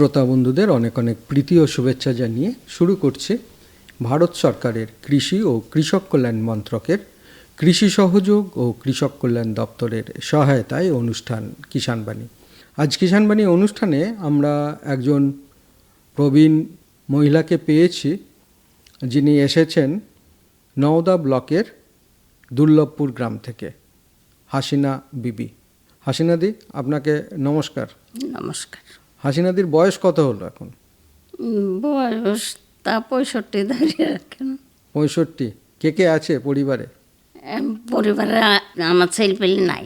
শ্রোতা বন্ধুদের অনেক অনেক প্রীতি ও শুভেচ্ছা জানিয়ে শুরু করছে ভারত সরকারের কৃষি ও কৃষক কল্যাণ মন্ত্রকের কৃষি সহযোগ ও কৃষক কল্যাণ দপ্তরের সহায়তায় অনুষ্ঠান কিষাণবাণী আজ কিষাণবাণী অনুষ্ঠানে আমরা একজন প্রবীণ মহিলাকে পেয়েছি, যিনি এসেছেন নওদা ব্লকের দুর্লভপুর গ্রাম থেকে, হাসিনা বিবি। হাসিনাদি আপনাকে নমস্কার। নমস্কার। হাসিনাদির বয়স কত হলো এখন? বয়স তা পঁয়ষট্টি দাঁড়িয়ে রাখেন। পঁয়ষট্টি। কে কে আছে পরিবারে? পরিবারে আমার ছেলে পেলে নাই।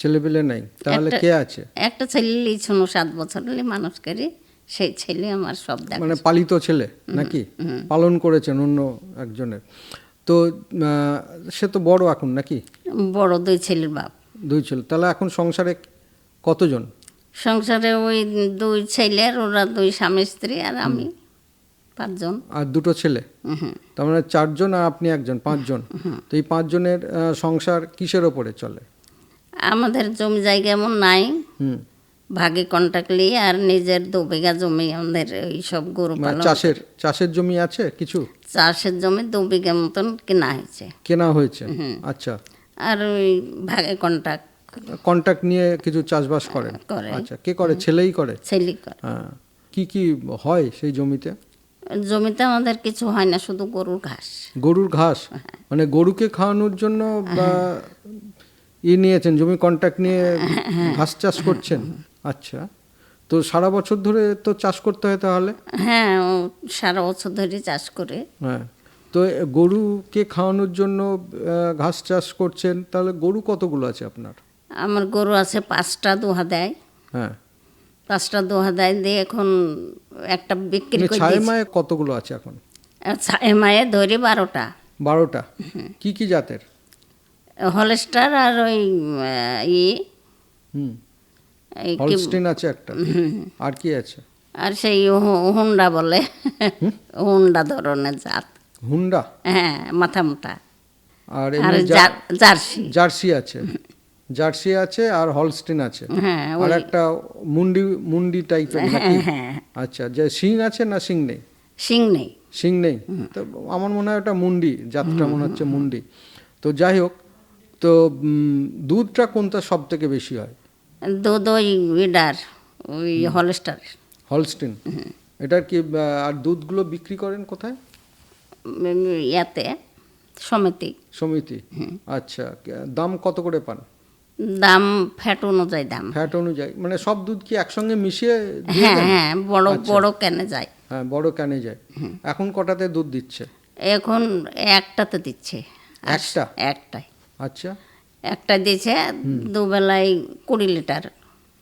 ছেলেপেলে নাই। তাহলে কে আছে? একটা ছেলে ছোনো সাত বছর হলে মানুষ করি। সেই ছেলে আমার সব দেখ মানে পালিত ছেলে নাকি? পালন করেছেন অন্য একজনের। তো সে তো বড় এখন নাকি? বড় দুই ছেলের বাপ। দুই ছেলে। তাহলে এখন সংসারে কতজন? সংসারে ওই দুই ছেলের ওরা দুই স্বামী স্ত্রী আর আমি পাঁচজন। আর দুটো ছেলে? হুম তার মানে চারজন আর আপনি একজন পাঁচজন? তো এই পাঁচজনের সংসার কিসের ওপরে চলে? আমাদের জমি জায়গা এমন নাই। হুম। ভাগে কন্ট্যাক্ট নিয়ে আর নিজের দু বিঘা জমি আমাদের ওই সব গরু মানে পালন চাষের চাষের জমি আছে কিছু? চাষের জমি দু বিঘা মতন কেনা হয়েছে। কেনা হয়েছে? আচ্ছা। আর ওই ভাগে কন্ট্যাক্ট কন্ট্যাক্ট নিয়ে কিছু চাষবাস করেন? করে। আচ্ছা কে করে? ছেলেই করে? ছেলে করে। হ্যাঁ। কি কি হয় সেই জমিতে? জমিতে আমাদের কিছু হয় না শুধু গরুর ঘাস। গরুর ঘাস? মানে গরুকে খাওয়ানোর জন্য বা ই নিয়েছেন জমি কন্ট্যাক্ট নিয়ে ঘাস চাষ করছেন? আচ্ছা। তো সারা বছর ধরে তো চাষ করতে হয় তাহলে? হ্যাঁ সারা বছর ধরে চাষ করে। হ্যাঁ। তো গরুকে খাওয়ানোর জন্য ঘাস চাষ করছেন তাহলে গরু কতগুলো আছে আপনার? আমার গরু আছে পাঁচটা দোহা দেয়। হ্যাঁ। পাঁচটা দোহা দেয় দিয়ে এখন একটা বিক্রি মানে করে ছায় দিয়েছি। মায়ে কতগুলো আছে এখন? ছায় মায়ে ধরে বারোটা। বারোটা? কি কি জাতের? হলস্টার আর ওই ই। হলস্টিন আছে একটা। আর কি আছে? আর সেই হুন্ডা বলে। হুন্ডা ধরনের জাত। হুন্ডা? হ্যাঁ মাথা মোটা। আর জার্সি। জার্সি আছে। জার্সি আছে আর হলস্টিন আছে। হ্যাঁ আর একটা মুন্ডি মুন্ডি টাইপের হ্যাঁ আচ্ছা যে শিং আছে না শিং নেই? শিং নেই। শিং নেই? তো আমার মনে হয় ওটা মুন্ডি জাতটা মনে হচ্ছে মুন্ডি। তো যাই হোক তো দুধটা কোনটা সব থেকে বেশি হয়? দুধ ওই উইডার ওই হলস্টার। হলস্টিন? এটার কি আর দুধগুলো বিক্রি করেন কোথায়? ইয়াতে সমিতি। সমিতি। আচ্ছা দাম কত করে পান? দাম ফ্যাট অনুযায়ী দাম। ফ্যাট অনুযায়ী মানে সব দুধ কি একসঙ্গে মিশিয়ে হ্যাঁ হ্যাঁ বড় আচ্ছা। বড় কেনে যায়। হ্যাঁ বড় ক্যানে যায়। এখন কটাতে দুধ দিচ্ছে? এখন একটাতে দিচ্ছে। একটা? একটাই আচ্ছা। একটা দিচ্ছে দুবেলায় কুড়ি লিটার।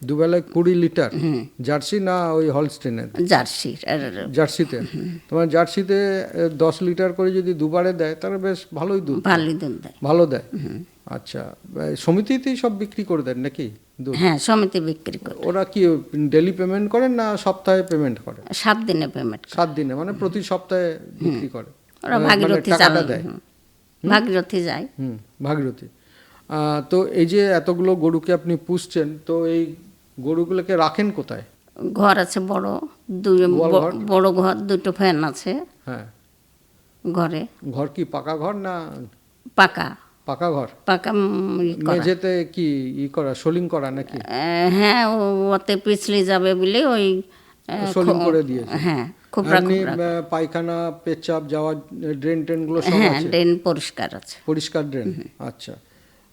দুবেলায় কুড়ি লিটার? জার্সি না ওই হলস্টেনের? জার্সি জার্সিতে? তোমার জার্সিতে দশ লিটার করে যদি দুবারে দেয় তাহলে বেশ ভালোই দুধ ভালোই দুধ দেয়। ভালো দেয়? আচ্ছা সমিতিতেই সব বিক্রি করে দেন নাকি? হ্যাঁ সমিতি বিক্রি করে ওরা কি ডেলি পেমেন্ট করেন না সপ্তাহে পেমেন্ট করে? সাত দিনে পেমেন্ট সাত দিনে মানে প্রতি সপ্তাহে বিক্রি করে। ওরা মানে- ভাগীরথী চাল দেয়। ভাগীরথী যায়। হুম ভাগীরথী। আহ, তো এই যে এতগুলো গরুকে আপনি পুষছেন তো এই গরুগুলোকে রাখেন কোথায়? ঘর আছে বড় দুই? বড় ঘর দুটো ফ্যান আছে। হ্যাঁ। ঘরে। ঘর কি পাকা ঘর না পাকা। পাকা ঘর? পাকা। মেঝেতে কি ই করা সোলিং করা নাকি? হ্যাঁ ওতে পিছলে যাবে বলে ওই সোলিং করে দিয়েছে। হ্যাঁ পায়খানা পেচাপ যাওয়া ড্রেন ট্রেনগুলো সব হ্যাঁ আছে? ড্রেন পরিষ্কার আছে। পরিষ্কার ড্রেন? আচ্ছা।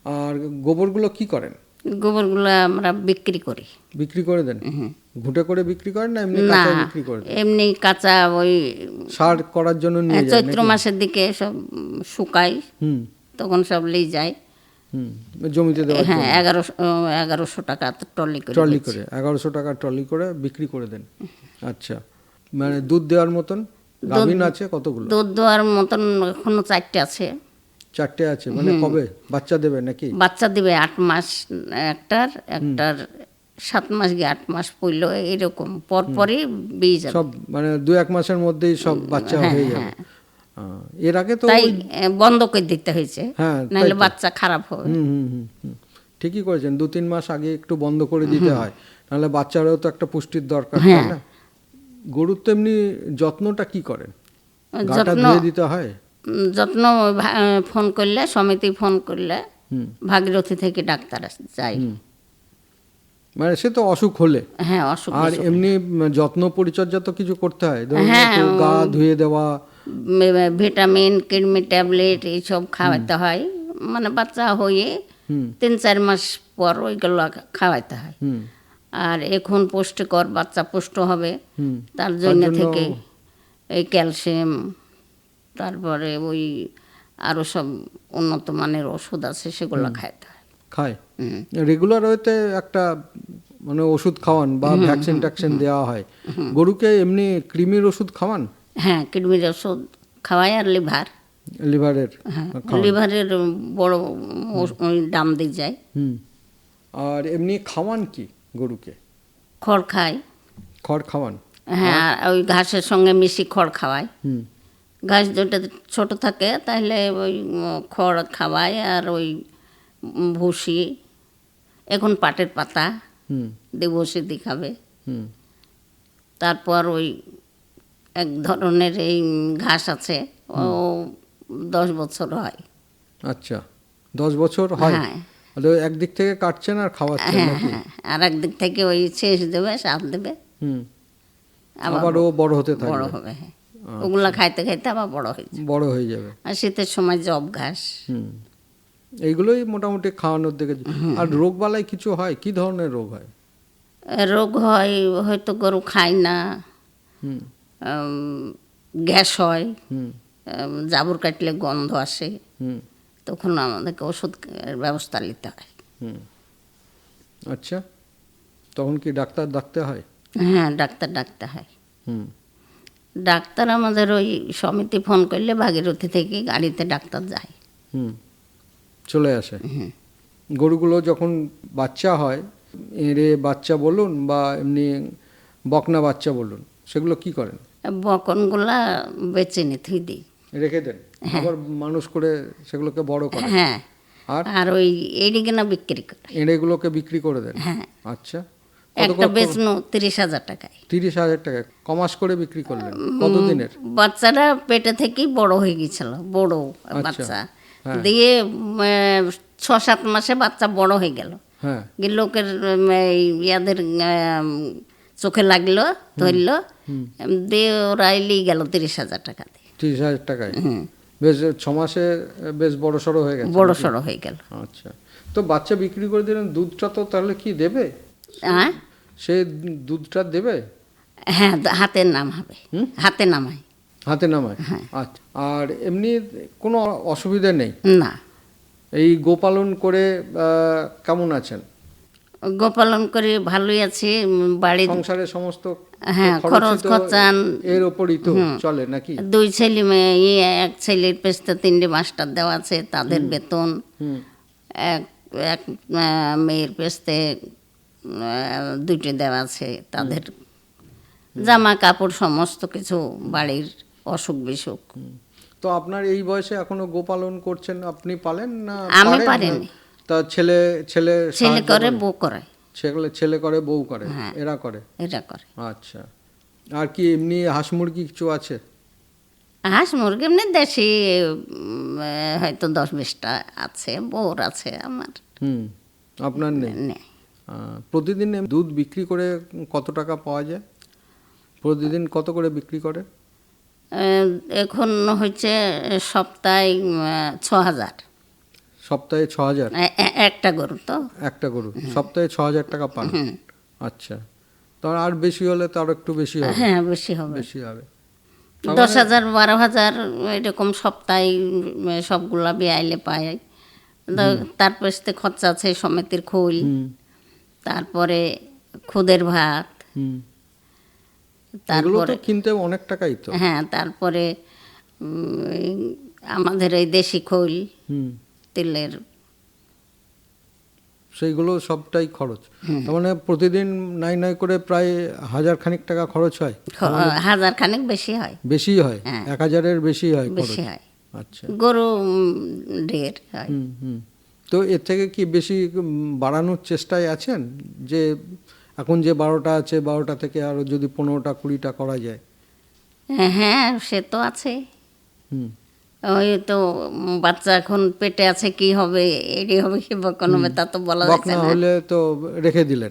আর গোবরগুলো কি করেন? গোবরগুলো আমরা বিক্রি করি। বিক্রি করে দেন? ঘুটে করে বিক্রি করেন না এমনি কাঁচা বিক্রি করেন এমনি কাঁচা ওই সার করার জন্য নিয়ে চৈত্র মাসের দিকে সব শুকাই। হুম। তখন সব লিয়ে যায় জমিতে দেওয়ার হ্যাঁ এগারোশো এগারোশো টাকা ট্রলি করে ট্রলি করে এগারোশো টাকা ট্রলি করে বিক্রি করে দেন। আচ্ছা মানে দুধ দেওয়ার মতন গাভিন আছে কতগুলো? দুধ দেওয়ার মতন এখনও চারটে আছে। চারটে আছে মানে কবে? বাচ্চা দেবে নাকি? বাচ্চা দিবে আট মাস একটার একটার সাত মাস গিয়ে আট মাস পড়ল এরকম। পরপরই বীজ যাবে। সব মানে দু এক মাসের মধ্যেই সব বাচ্চা হয়ে যাবে। আহ, এর আগে তো তাই বন্ধ করে দিতে হয়েছে। হ্যাঁ নাহলে বাচ্চা খারাপ হবে। ঠিকই করেছেন দু তিন মাস আগে একটু বন্ধ করে দিতে হয়। নাহলে বাচ্চারও তো একটা পুষ্টির দরকার তাই হ্যাঁ। না? গরুর তো এমনি যত্নটা কি করেন? গাটা যত্ন ধুয়ে দিতে হয়? যত্ন ফোন করলে সমিতি ফোন করলে ভাগীরথী থেকে ডাক্তার আস- যায়। মানে সে তো অসুখ হলে। হ্যাঁ অসুখ আর এমনি যত্ন পরিচর্যা তো কিছু করতে হয়। হ্যাঁ, গা ধুয়ে দেওয়া ভিটামিন কৃমি ট্যাবলেট এইসব খাওয়াতে হয়। মানে বাচ্চা হয়ে তিন চার মাস পর ওইগুলো খাওয়াইতে হয়। আর এখন পুষ্টিকর বাচ্চা পুষ্ট হবে। তার জন্য জন্য- থেকে এই ক্যালসিয়াম তারপরে ওই আরও সব উন্নত মানের ওষুধ আছে সেগুলো খাইতে হয়। খায়। রেগুলার হইতে একটা মানে ওষুধ খাওয়ান বা ভ্যাকসিন ট্যাকসিন দেওয়া হয়। গরুকে এমনি কৃমির ওষুধ খাওয়ান? হ্যাঁ কিডনির ওষুধ খাওয়াই আর লিভার। লিভারের হ্যাঁ লিভারের বড় দাম দিয়ে যায়। হুম। আর এমনি খাওয়ান কি গরুকে? খড় খায় খড় খাওয়ান? হ্যাঁ আর? ওই ঘাসের সঙ্গে মিশি খড় খাওয়ায় হুম। ঘাস দুটো ছোট থাকে তাহলে ওই খড় খাওয়ায় আর ওই ভুসি। এখন পাটের পাতা দিয়ে ভুসি দিয়ে খাবে। তারপর ওই এক ধরনের এই ঘাস আছে ও দশ বছর হয়। আচ্ছা দশ বছর হয়? হ্যাঁ। আর একদিক থেকে কাটছেন আর খাওয়াচ্ছেন হ্যাঁ নাকি? হ্যাঁ আর একদিক থেকে ওই শেষ দেবে সাপ দেবে। হুম। আবার ও বড় হতে বড় থাকবে হবে হ্যাঁ। ওগুলা খাইতে খাইতে আবার বড় হয়েছে বড় হয়ে যাবে। আর শীতের সময় জব ঘাস। হুম। এইগুলোই মোটামুটি খাওয়ানোর দিকে আর রোগ বালাই কিছু হয়? কি ধরনের রোগ হয়? রোগ হয় হয়তো গরু খায় না। হুম। গ্যাস হয় হুম জাবর কাটলে গন্ধ আসে হুম তখন আমাদেরকে ওষুধ ব্যবস্থা নিতে হয়। হুম আচ্ছা তখন কি ডাক্তার ডাকতে হয়? হ্যাঁ ডাক্তার ডাকতে হয়। হুম ডাক্তার আমাদের ওই সমিতি ফোন করলে ভাগীরথী থেকে গাড়িতে ডাক্তার যায়। হুম চলে আসে। গরুগুলো যখন বাচ্চা হয় এঁড়ে বাচ্চা বলুন বা এমনি বকনা বাচ্চা বলুন সেগুলো কি করেন? বকনগুলা বেছে নি থুই দিই। রেখে দেন? আবার মানুষ করে সেগুলোকে বড় করেন হ্যাঁ। আর? আর ওই না বিক্রি করে। এঁড়েগুলোকে বিক্রি করে দেন? হ্যাঁ। আচ্ছা। একটা বেচনো তিরিশ হাজার টাকায়। তিরিশ হাজার টাকা। কমাস করে বিক্রি করলেন? কতদিনের বাচ্চাটা পেটে থেকেই বড় হয়ে গেছিল বড় আচ্ছা, বাচ্চা। হ্যাঁ। দিয়ে ছ সাত মাসে বাচ্চা বড় হয়ে গেল। হ্যাঁ। লোকের ইয়াদের চোখে লাগল ধরলো দিয়ে ওরা এলিয়ে গেল তিরিশ হাজার টাকা দিয়ে। তিরিশ হাজার টাকায়? বেশ ছ মাসে বেশ বড় সড়ো হয়ে গেছে বড় সড়ো হয়ে গেল। আচ্ছা। তো বাচ্চা বিক্রি করে দিলেন দুধটা তো তাহলে কি দেবে? হ্যাঁ? সে দুধটা দেবে? হ্যাঁ হাতের নাম হবে। হাতে নামায়। হাতে নামায়? আচ্ছা আর এমনি কোনো অসুবিধা নেই? না। এই গোপালন করে কেমন আছেন? গোপালন করে ভালোই আছে বাড়ির সংসারের সমস্ত হ্যাঁ, খরচ খরচান। এর ওপরই তো চলে নাকি? দুই ছেলে মেয়ে এক ছেলের পেস্তে তিনটে মাস্টার দেওয়া আছে তাদের বেতন। এক এক মেয়ের পেস্তে দুইটি দেওয়া আছে তাদের জামা কাপড় সমস্ত কিছু বাড়ির অসুখ বিসুখ। তো আপনার এই বয়সে এখনও গোপালন করছেন আপনি পালেন না আমি পারেন? তা ছেলে ছেলে ছেলে করে বউ করে। ছেলে ছেলে করে বউ করে। হ্যাঁ। এরা করে? এটা করে। আচ্ছা। আর কি এমনি হাঁস মুরগি কিছু আছে? হাঁস মুরগি এমনি দেশি হয়তো দশ বিশটা আছে বউর আছে আমার। হুম আপনার নেই? প্রতিদিন দুধ বিক্রি করে কত টাকা পাওয়া যায়? প্রতিদিন কত করে বিক্রি করে? এখন হচ্ছে সপ্তাহে ছ হাজার। সপ্তাহে ছ হাজার একটা গরু তো। একটা গরু। সপ্তাহে ছ হাজার টাকা পান? আচ্ছা। তো আর বেশি হলে তো আরও একটু বেশি হবে। হ্যাঁ বেশি হবে। বেশি হবে। দশ হাজার বারো হাজার এরকম সপ্তাহে সবগুলা বেআইলে পায়। তো তার পেছতে খরচা আছে সমিতির খোল তারপরে খুদের ভাত। হুম। তারপরে কিনতে অনেক টাকাই তো। হ্যাঁ তারপরে আমাদের এই দেশি খোল। হুম। তেলের সেইগুলো সবটাই খরচ। তার মানে প্রতিদিন নাই নাই করে প্রায় হাজার খানিক টাকা খরচ হয়। হাজার খানিক বেশি হয়। বেশি হয়। হ্যাঁ। এক হাজারের বেশি হয় বেশি হয়। আচ্ছা। গরু ঢের হয়। তো এর থেকে কি বেশি বাড়ানোর চেষ্টায় আছেন? যে এখন যে বারোটা আছে বারোটা থেকে আরও যদি পনেরোটা কুড়িটা করা যায়। হ্যাঁ সে তো আছে। হুম। ওই তো বাচ্চা এখন পেটে আছে কি হবে এরই হবে কি বা কোনো তা তো বলা যাচ্ছে না। হলে তো রেখে দিলেন।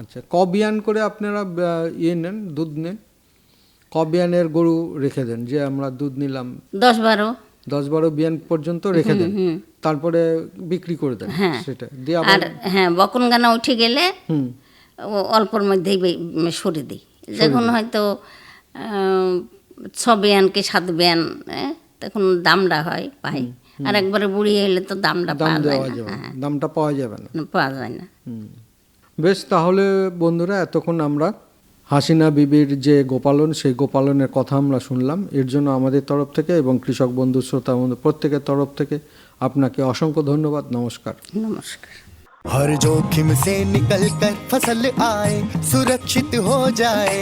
আচ্ছা ক বিয়ান করে আপনারা ইয়ে নেন দুধ নেন। ক বিয়ানের গরু রেখে দেন যে আমরা দুধ নিলাম। দশ বারো। দশ বারো বিয়ান পর্যন্ত রেখে দেন। তারপরে বিক্রি করে দেন হ্যাঁ। সেটা। দিয়ে আর হ্যাঁ বকন গানা উঠে গেলে অল্পর মধ্যেই সরে দিই। যখন হয়তো ছ বিয়ান কি সাত বিয়ান হ্যাঁ, তখন দামটা হয় পাই আর একবারে বুড়ি এলে তো দামটা দাম পাওয়া যায় দেওয়া না যাবে হ্যাঁ দামটা পাওয়া যাবে না পাওয়া যায় না বেশ তাহলে বন্ধুরা এতক্ষণ আমরা হাসিনা বিবির যে গোপালন সেই গোপালনের কথা আমরা শুনলাম এর জন্য আমাদের তরফ থেকে এবং কৃষক বন্ধু শ্রোতা বন্ধু প্রত্যেকের তরফ থেকে আপনাকে অসংখ্য ধন্যবাদ নমস্কার নমস্কার हर जोखिम से निकल कर फसल आए सुरक्षित हो जाए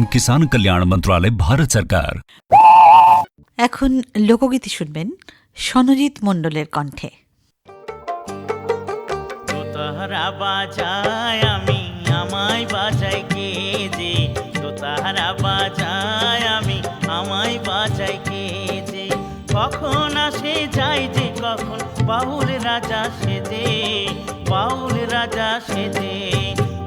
এবং কিষাণ কল্যাণ মন্ত্রণালয় ভারত সরকার এখন লোকগীতি শুনবেন সনজিৎ মণ্ডলের কণ্ঠে। তোহারা বাজায় আমি আমায় বাজাই কে যে? তোহারা বাজায় আমি আমায় বাজাই কে যে? কখন আসে যাই যে কখন বাউল রাজা সেজে? বাউল রাজা সেজে।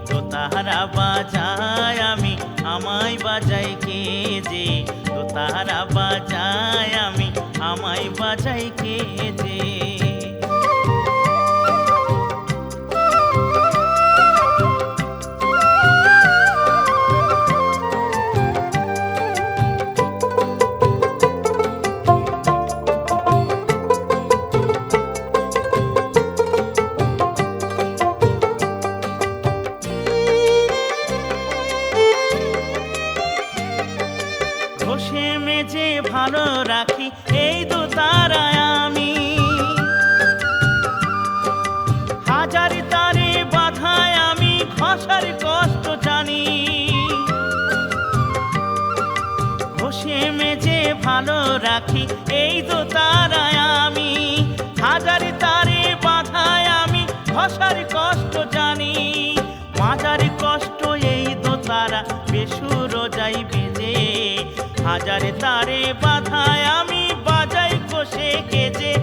তোহারা বাজায় আমি আমায় বাজাই কে যে তো তারা বাজায় আমি আমায় বাজাই কে যে ঘষে মেজে ভালো রাখি, এই দু তারায় আমি। হাজারি তারে বাধায় আমি ঘষার কষ্ট জানি। ঘষে মেজে ভালো রাখি, এই দু তারায় আমি। হাজারি তারে বাধায় আমি ঘষার কষ্ট জানি। মাঝারি কষ্ট এই দো তারা, বেসুর যাই বেজে হাজারে তারে বাধায় আমি বাজাই কষে কেজে।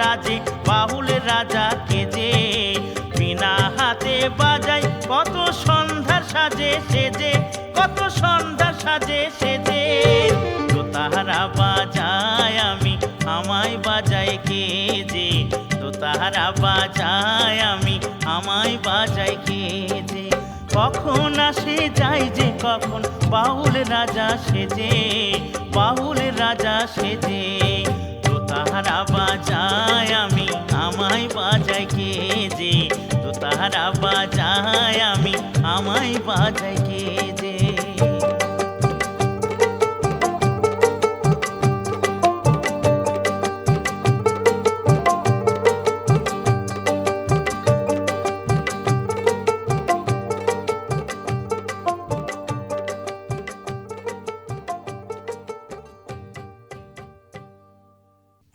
রাজে বাউল রাজা কেজে বিনা হাতে বাজাই কত সন্ধ্যার সাজে সেজে, কত সন্ধ্যার সাজে সেজে। তো তাহারা বাজায় আমি, আমায় বাজায় কে যে? তো তাহারা বাজায় আমি, আমায় বাজায় কে যে? কখন আসে যাই যে, কখন বাউল রাজা সেজে বাউল রাজা সেজে। তাহারা বাজায় আমি আমায় বাজায় কে যে? তো তাহারা বাজায় আমি আমায় বাজায় কে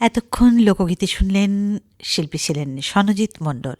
এতক্ষণ লোকগীতি শুনলেন শিল্পী ছিলেন সনজিৎ মণ্ডল।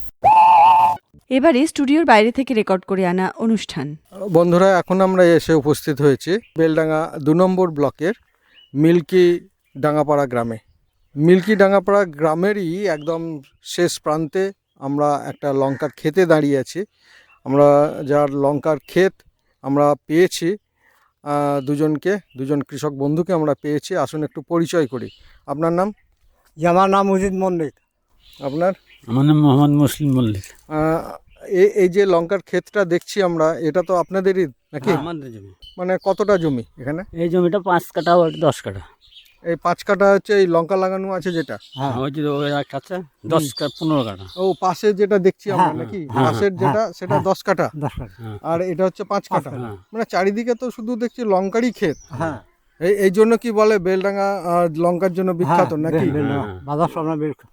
এবারে স্টুডিওর বাইরে থেকে রেকর্ড করে আনা অনুষ্ঠান। বন্ধুরা এখন আমরা এসে উপস্থিত হয়েছি বেলডাঙ্গা দু নম্বর ব্লকের মিল্কি ডাঙ্গাপাড়া গ্রামে। মিল্কি ডাঙ্গাপাড়া গ্রামেরই একদম শেষ প্রান্তে আমরা একটা লঙ্কার ক্ষেতে দাঁড়িয়ে আছি। আমরা যার লঙ্কার ক্ষেত আমরা পেয়েছি দুজনকে দুজন কৃষক বন্ধুকে আমরা পেয়েছি। আসুন একটু পরিচয় করি। আপনার নাম? আমার নাম মজিদ মল্লিক। আপনার? আমার নাম মোহাম্মদ মুসলিম মল্লিক। এই যে লঙ্কার ক্ষেতটা দেখছি আমরা এটা তো আপনাদেরই নাকি? আমাদের জমি। মানে কতটা জমি এখানে? এই জমিটা পাঁচ কাঠা দশ কাঠা। এই পাঁচ কাঠা হচ্ছে এই লঙ্কা লাগানো আছে যেটা? হ্যাঁ ওই যে ওই দশ পনেরো কাঠা। ও পাশে যেটা দেখছি আমরা হ্যাঁ, নাকি? হ্যাঁ, পাশের যেটা সেটা দশ হ্যাঁ। আর এটা হচ্ছে পাঁচ কাঠা হ্যাঁ। মানে চারিদিকে তো শুধু দেখছি লঙ্কারই ক্ষেত। হ্যাঁ। এই এই জন্য কি বলে বেলডাঙ্গা লঙ্কার জন্য বিখ্যাত নাকি? বাজার সব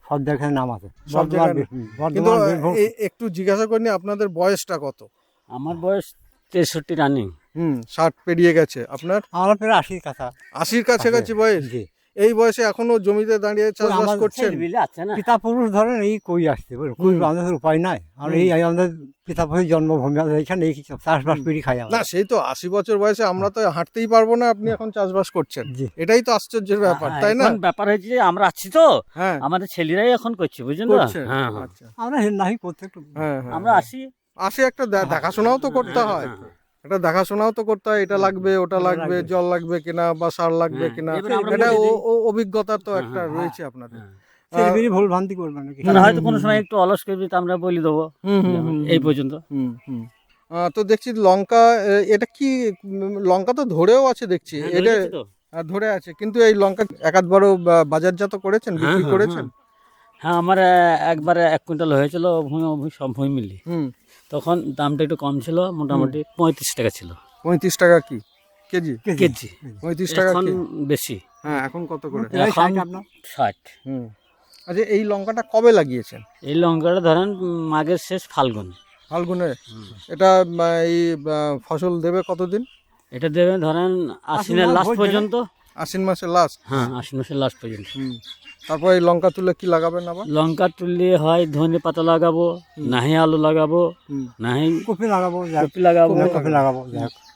সব জায়গায় নাম আছে। সব জায়গায় কিন্তু একটু জিজ্ঞাসা করিনি আপনাদের বয়সটা কত? আমার বয়স তেষট্টি রানিং। হুম ষাট পেরিয়ে গেছে। আপনার? আমার প্রায় আশির কাছা আশির কাছাকাছি বয়স? জি। এই বয়সে এখনও জমিতে দাঁড়িয়ে চাষবাস করছেন? পিতা পুরুষ ধরেন এই কই আসছে কই আমাদের উপায় নাই। আর এই আমাদের পিতা পুরুষ জন্মভূমি আমাদের এখানে এই চাষবাস করে খাই না আমরা সেই তো আশি বছর বয়সে আমরা তো হাঁটতেই পারব না আপনি এখন চাষবাস করছেন। এটাই তো আশ্চর্যের ব্যাপার তাই না? ব্যাপার হয়েছে যে আমরা আছি তো। হ্যাঁ। আমাদের ছেলেরাই এখন করছে বুঝলেন হ্যাঁ হ্যাঁ। আচ্ছা। আমরা নাই করতে একটু হ্যাঁ হ্যাঁ। আমরা হ্যাঁ। আসি আসে একটা দেখাশোনাও তো করতে হয়। একটা দেখাশোনাও তো করতে হয় এটা লাগবে ওটা লাগবে জল লাগবে কিনা বা সার লাগবে হ্যাঁ, কিনা এটা ও- ও- অভিজ্ঞতা তো হ্যাঁ, একটা হ্যাঁ, রয়েছে আপনাদের। হ্যাঁ। ভুল ভ্রান্তি করবে নাকি? মানে হয়তো কোনো সময় একটু অলস করবি তো আমরা বলে দেবো। এই পর্যন্ত। তো দেখছি লঙ্কা এটা কি লঙ্কা তো ধরেও আছে দেখছি হ্যাঁ, এটা ধরে আছে কিন্তু এই লঙ্কা বা- বাজারজাত করেছেন হ্যাঁ, বিক্রি হ্যাঁ, করেছেন? হ্যাঁ। আমার একবারে এক কুইন্টাল হয়েছিল ভূমি সব ভূমি মিলি হুম। তখন দামটা একটু কম ছিল মোটামুটি পঁয়ত্রিশ টাকা ছিল। পঁয়ত্রিশ টাকা কি? কেজি? কেজি। পঁয়ত্রিশ টাকা এখন কি? বেশি। হ্যাঁ এখন কত করে? এখন ষাট হুম। আচ্ছা এই লঙ্কাটা কবে লাগিয়েছেন? এই লঙ্কাটা ধরেন মাঘের শেষ ফাল্গুন। ফাল্গুনে? এটা এই ফসল দেবে কতদিন? এটা দেবে ধরেন আশ্বিনের লাস্ট পর্যন্ত। আশ্বিন মাসের লাস্ট হ্যাঁ আশ্বিন মাসের লাস্ট পর্যন্ত। তারপর এই লঙ্কা তুলে কি লাগাবেন আবার? লঙ্কা তুললে হয় ধনে পাতা লাগাবো নাহি আলু লাগাবো। নাহি কপি লাগাবো কপি লাগাবো। কপি লাগাবো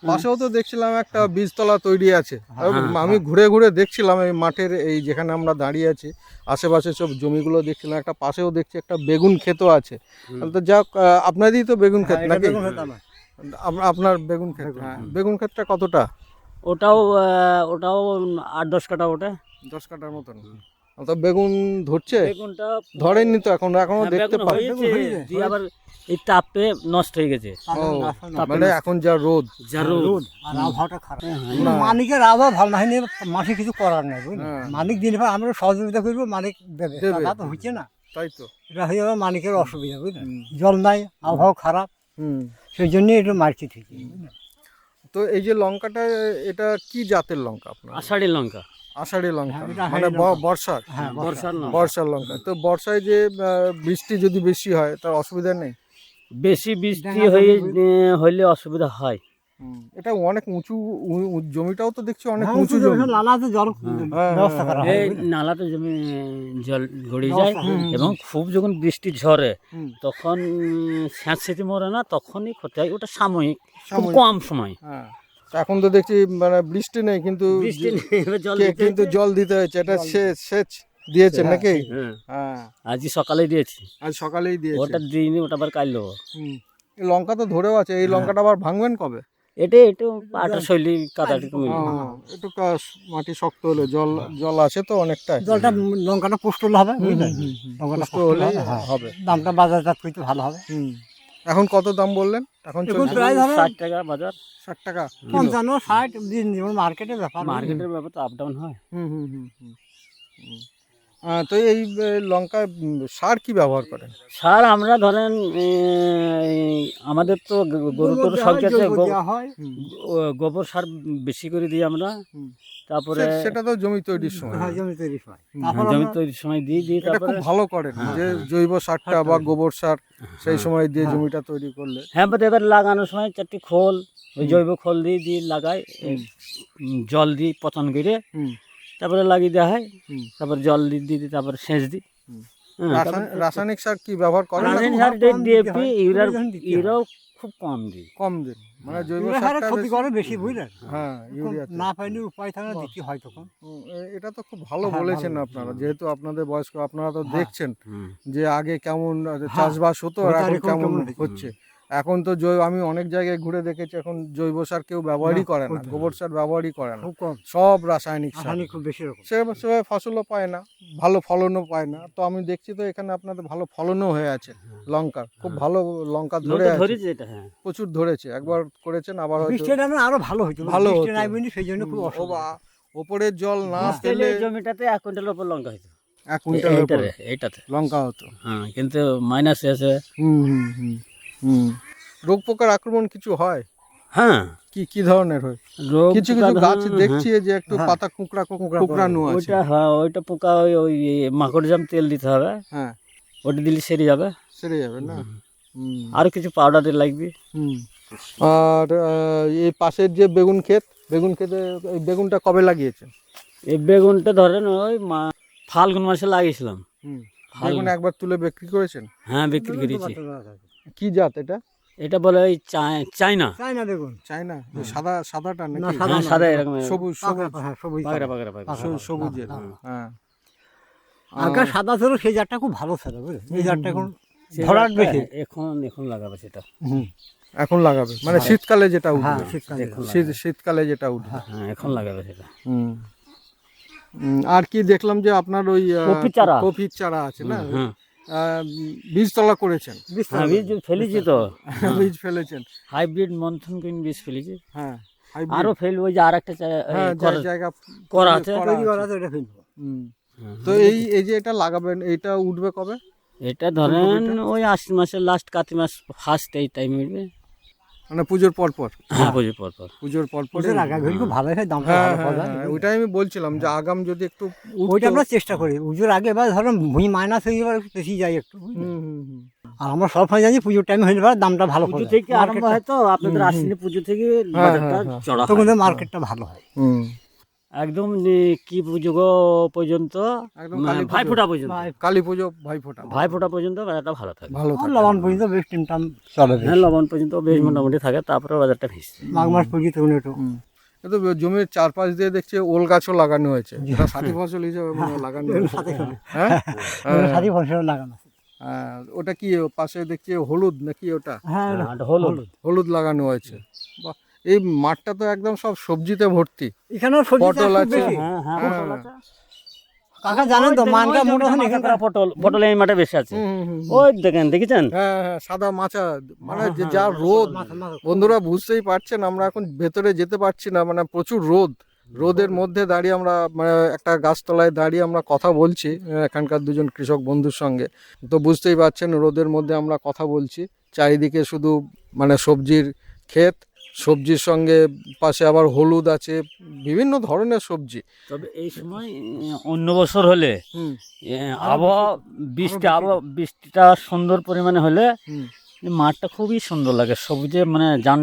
পাশেও তো দেখছিলাম একটা বীজতলা তৈরি আছে। হ্যাঁ, আমি ঘুরে ঘুরে দেখছিলাম এই মাঠের এই যেখানে আমরা দাঁড়িয়ে আছি আশেপাশে সব জমিগুলো দেখছিলাম একটা পাশেও দেখছি একটা বেগুন ক্ষেতও আছে। তো যাক আহ, আপনারই তো বেগুন ক্ষেত নাকি? আপনার বেগুন ক্ষেত হ্যাঁ। বেগুন ক্ষেতটা কতটা? ওটাও ওটাও আট দশ কাটা ওটা দশ কাটার মতন। তো বেগুন ধরছে? বেগুনটা ধরেননি তো এখন এখনও হ্যাঁ, দেখতে দিয়ে আবার এই তাপে নষ্ট হয়ে গেছে। মানে এখন যা রোদ। যা রোদ। আর আবহাওয়াটা খারাপ। মালিকের আবহাওয়া ভালো না হয়নি মাসে কিছু করার নেই বুঝলি? হ্যাঁ। মালিক দিলে আমরা সহযোগিতা করব মালিক দেবে। তা তো হচ্ছে না। তাই তো। এটা হয়ে যাবে মালিকের অসুবিধা বুঝলেন জল নাই আবহাওয়া খারাপ। হুম। সেই জন্যই একটু মার্কেট হয়েছে? তো এই যে লঙ্কাটা এটা কি জাতের লঙ্কা আপনার? আষাঢ়ি লঙ্কা। আষাঢ়ি লঙ্কা। হ্যাঁ, এটা মানে ব- বর্ষার? হ্যাঁ বর্ষার। লঙ্কা। বর্ষার লঙ্কা। তো বর্ষায় যে বৃষ্টি যদি বেশি হয় তার অসুবিধা নেই? বেশি বৃষ্টি হয়ে হলে হইলে অসুবিধা হয়। এটা অনেক উঁচু জমিটাও তো দেখছি অনেক হ্যাঁ, উঁচু জমি জমি, লালাতে জল হ্যাঁ, ব্যবস্থা করা হয় নালাতে জমি জল গড়িয়ে যায় এবং খুব যখন বৃষ্টি ঝরে। তখন স্যাঁতস্যাঁতে মরে না তখনই ক্ষতি হয়। ওটা সাময়িক খুব কম সময়। হ্যাঁ। এখন তো দেখছি মানে বৃষ্টি নেই কিন্তু কিন্তু জল দিতে হচ্ছে। এটা সেচ সেচ দিয়েছেন নাকি? হ্যাঁ। হ্যাঁ। আজই সকালেই দিয়েছি। আজ সকালেই দিয়েছি। ওটা দিইনি ওটা আবার কাল দেবো। লঙ্কা তো ধরেও আছে হ্যাঁ। এই লঙ্কাটা আবার ভাঙবেন কবে? এটা একটু পাটা শৈলী কাদাটি একটু মাটি শক্ত হলে জল জল আছে তো অনেকটাই। জলটা লঙ্কাটা পুষ্ট হলে হবে লঙ্কাটা পুষ্ট হলে হ্যাঁ। হবে। দামটা বাজারজাত করতে ভালো হবে। হুম। এখন কত দাম বললেন? এখন প্রায় ধরো ষাট টাকা বাজার। ষাট টাকা পঞ্চান্ন ষাট দিন মার্কেটের ব্যাপার। মার্কেটের ব্যাপার তো আপ ডাউন হয়। হুম হুম। হুম। তো এই লঙ্কা সার কি ব্যবহার করেন? সার আমরা ধরেন আমাদের তো গরু টরু সব ক্ষেত্রে হয়। গোবর সার বেশি করে দিই আমরা। তারপরে সেটা তো জমি তৈরির সময়। হ্যাঁ জমি তৈরি হয় হুম, তারপর জমি তৈরির সময় দিই দিই তারপরে ভালো করেন হ্যাঁ, যে হ্যাঁ। জৈব সারটা বা গোবর সার সেই সময় দিয়ে হ্যাঁ। জমিটা তৈরি করলে। হ্যাঁ বাট এবার লাগানোর সময় চারটি খোল ওই জৈব খোল দিয়ে দিয়ে লাগাই জল দিই পচন করে তারপরে লাগিয়ে দেওয়া হয়। তারপর জল দিয়ে দিয়ে তারপরে সেচ দিই। হ্যাঁ, রাসায়নিক সার কি ব্যবহার করেন? রাসায়নিক সার ডিএপি হয়, ইউরিয়ার হয়। ইউরিয়াও খুব কম দিই। কম দিন মানে জৈব ইউরিয়া সারের সারটা ক্ষতি বেশি- করে বেশি বুঝলেন? হ্যাঁ ইউরিয়া না পাইলে উপায় থাকে না দিতে হয় তখন। এটা তো খুব ভালো হ্যাঁ, বলেছেন আপনারা। যেহেতু আপনাদের বয়স্ক আপনারা তো হ্যাঁ। দেখছেন যে আগে কেমন হ্যাঁ, চাষবাস হতো আর এখন কেমন হচ্ছে। এখন তো জৈব আমি অনেক জায়গায় ঘুরে দেখেছি এখন জৈব সার কেউ ব্যবহারই করে না গোবর সার ব্যবহারই করে না। খুব সব রাসায়নিক সার। খুব বেশি রকম। সেভাবে ফসলও পায় না ভালো ফলনও পায় না। তো আমি দেখছি তো এখানে আপনাদের ভালো ফলনও হয়ে আছে লঙ্কা খুব ভালো লঙ্কা ধরে আছে। হ্যাঁ। প্রচুর ধরেছে একবার করেছেন আবার হয়তো আরও ভালো হয়েছে ভালো সেই জন্য খুব হুম, ও অসুবিধা ওপরের জল না হ্যাঁ। এই জমিটাতে এক কুইন্টাল উপর লঙ্কা হইতো। এক এইটাতে এইটাতে। লঙ্কা হতো। হ্যাঁ কিন্তু মাইনাস আছে। হুম হুম হুম। রোগ পোকার আক্রমণ কিছু হয়? হ্যাঁ। কি কি ধরনের হয়? কিছু কিছু গাছ দেখছি যে একটু হ্যাঁ। পাতা কুকড়া কুঁকড়া কুকড়ানো হ্যাঁ, আছে। ওইটা হ্যাঁ ওইটা পোকা ওই ওই মাকড় জাম তেল দিতে হবে। হ্যাঁ। ওটা দিলে সেরে যাবে। সেরে যাবে না? আর কিছু পাউডার লাগবে। হুম। আর এই পাশের যে বেগুন ক্ষেত বেগুন ক্ষেতে এই বেগুনটা কবে লাগিয়েছেন? এই বেগুনটা ধরেন ওই মা- ফাল্গুন মাসে লাগিয়েছিলাম। হুম। বেগুন একবার তুলে বিক্রি করেছেন? হ্যাঁ বিক্রি করেছি। কি জাত এটা? এটা বলে ওই চাই- চাইনা। দেখুন এই সাদা সাদাটা না, সাদা হ্যাঁ সাদা এরকম সবুজ সবুজ। হ্যাঁ সবুজ হ্যাঁ, হ্যাঁ আগে সাদা ছিল সেই জাতটা খুব ভালো ছিল বুঝলেন? এই জাতটা এখন ধরার বেশি। এখন এখন লাগাবে সেটা। এখন লাগাবে। মানে শীতকালে যেটা হ্যাঁ উঠবে। শীতকালে। শীতকালে যেটা উঠবে। হ্যাঁ এখন লাগাবে সেটা। হুম। আর কি দেখলাম যে আপনার ওই কপির চারা। কপির চারা আছে না? হ্যাঁ। বীজতলা করেছেন। হ্যাঁ বীজ ফেলেছি তো। বীজ ফেলেছেন। হাইব্রিড মন্থন কিন বীজ ফেলেছি। হ্যাঁ আরও ফেলব ওই যে আর একটা হ্যাঁ জায়গা করা আছে করা আছে। ওটা ফেলব। তো এই এই যে এটা লাগাবেন এটা উঠবে কবে? এটা ধরেন ওই আশ্বিন মাসের লাস্ট কাতি মাস ফার্স্ট এই টাইম উঠবে। মানে পুজোর পর পর। হ্যাঁ পুজোর পর পর। পুজোর পর পর ওটার আগে খুব ভালো হয় দামটা হ্যাঁ ভালো হ্যাঁ যায় হ্যাঁ, ওইটাই আমি বলছিলাম যে আগাম যদি একটু ওইটা আমরা চেষ্টা করি। পুজোর আগে এবার ধরুন ভূমি মাইনাস হয়ে যাবে বেশি যায় একটু। আর আমরা সব সময় জানি পুজোর টাইম হয়ে যাবে দামটা ভালো পুজো থেকে আরম্ভ হয় তো আপনাদের আসলে পুজো থেকে হ্যাঁ, বাজারটা হ্যাঁ, হ্যাঁ। চড়া তখন মার্কেটটা ভালো হয়। হুম। একদম কি পুজো পর্যন্ত? মানে কালী পুজো। ভাইফোঁটা পর্যন্ত। কালী পুজো ভাই ফোটা ভাইফোঁটা পর্যন্ত বাজারটা ভালো থাকে। ভালো থাকে। লবণ পর্যন্ত বেশ টিম টাম চলে হ্যাঁ লবণ পর্যন্ত বেশ মোটামুটি থাকে তারপরে বাজারটা ভেসে মাঘ মাস পর্যন্ত একটু। কিন্তু জমির চারপাশ দিয়ে দেখছি ওল গাছও লাগানো হয়েছে। এটা সাথী ফসল হিসেবে মনে লাগানো হ্যাঁ? ওগুলো সাথী ফসল লাগানো আছে। হ্যাঁ, ওটা কি পাশে দেখছি হলুদ নাকি ওটা? হ্যাঁ হলুদ। হলুদ লাগানো হয়েছে। বাহ। এই মাঠটা তো একদম সব সবজিতে ভর্তি। এখানেও পটল আছে। বেশি। হ্যাঁ হ্যাঁ। পটল আছে। কাকা জানেন তো মানটা মোটা হয় এখানকার পটল পটল এই মাঠে বেশি আছে। ওই দেখেন দেখেছেন? হ্যাঁ হ্যাঁ সাদা মাচা মানে হ্যাঁ, যে যা রোদ। বন্ধুরা বুঝতেই পারছেন আমরা এখন ভেতরে যেতে পারছি না মানে প্রচুর রোদ। রোদের মধ্যে দাঁড়িয়ে আমরা মানে একটা গাছতলায় দাঁড়িয়ে আমরা কথা বলছি এখানকার দুজন কৃষক বন্ধুর সঙ্গে। তো বুঝতেই পারছেন রোদের মধ্যে আমরা কথা বলছি। চারিদিকে শুধু মানে সবজির ক্ষেত সবজির সঙ্গে পাশে আবার হলুদ আছে বিভিন্ন ধরনের সবজি। তবে এই সময় অন্য বছর হলে আবহাওয়া বৃষ্টি আবহাওয়া বৃষ্টিটা সুন্দর পরিমাণে হলে মাঠটা খুবই সুন্দর লাগে সবুজে মানে যান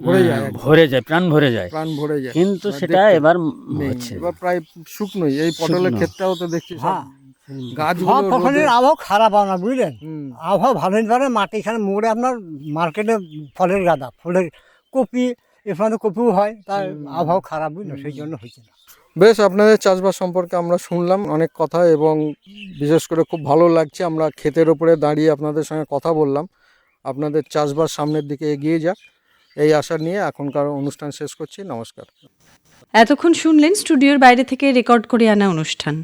ভরে যায় ভরে যায় প্রাণ ভরে যায়। প্রাণ ভরে যায়। কিন্তু সেটা এবার। হচ্ছে এবার প্রায় শুকনোই এই পটলের শুকনো। ক্ষেতটাও তো দেখছি হ্যাঁ। ফসলের আবহাওয়া খারাপ হয় না বুঝলেন? আবহাওয়া ভালো পারে মাঠে এখানে মোড়ে আপনার মার্কেটে ফলের গাদা ফলের কপি এখানে কপিও হয় তার আবহাওয়া খারাপ বুঝলেন সেই জন্য হয়েছে না। বেশ আপনাদের চাষবাস সম্পর্কে আমরা শুনলাম অনেক কথা এবং বিশেষ করে খুব ভালো লাগছে। আমরা ক্ষেতের ওপরে দাঁড়িয়ে আপনাদের সঙ্গে কথা বললাম। আপনাদের চাষবাস সামনের দিকে এগিয়ে যাক। এই আশা নিয়ে এখনকার অনুষ্ঠান শেষ করছি। নমস্কার। এতক্ষণ শুনলেন স্টুডিওর বাইরে থেকে রেকর্ড করে আনা অনুষ্ঠান।